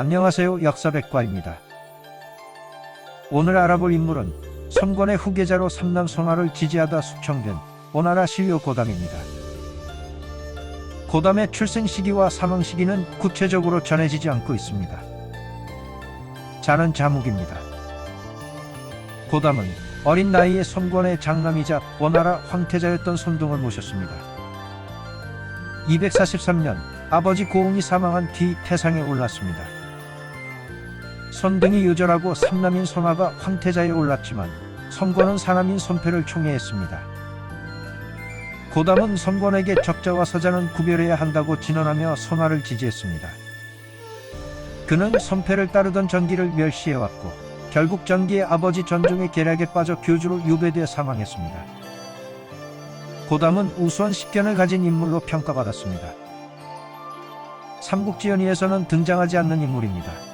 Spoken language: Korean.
안녕하세요 역사백과입니다. 오늘 알아볼 인물은 선권의 후계자로 삼남 선화를 지지하다 숙청된 오나라 신료 고담입니다. 고담의 출생 시기와 사망 시기는 구체적으로 전해지지 않고 있습니다. 자는 자묵입니다. 고담은 어린 나이에 선권의 장남이자 원나라 황태자였던 손등을 모셨습니다. 243년 아버지 고웅이 사망한 뒤 태상에 올랐습니다. 손등이 유절하고 삼남인 손화가 황태자에 올랐지만 선권은 사남인 손패를 총애했습니다. 고담은 선권에게 적자와 서자는 구별해야 한다고 진언하며 손화를 지지했습니다. 그는 손패를 따르던 전기를 멸시해왔고 결국 전기의 아버지 전종의 계략에 빠져 교주로 유배돼 사망했습니다. 고담은 우수한 식견을 가진 인물로 평가받았습니다. 삼국지연의에서는 등장하지 않는 인물입니다.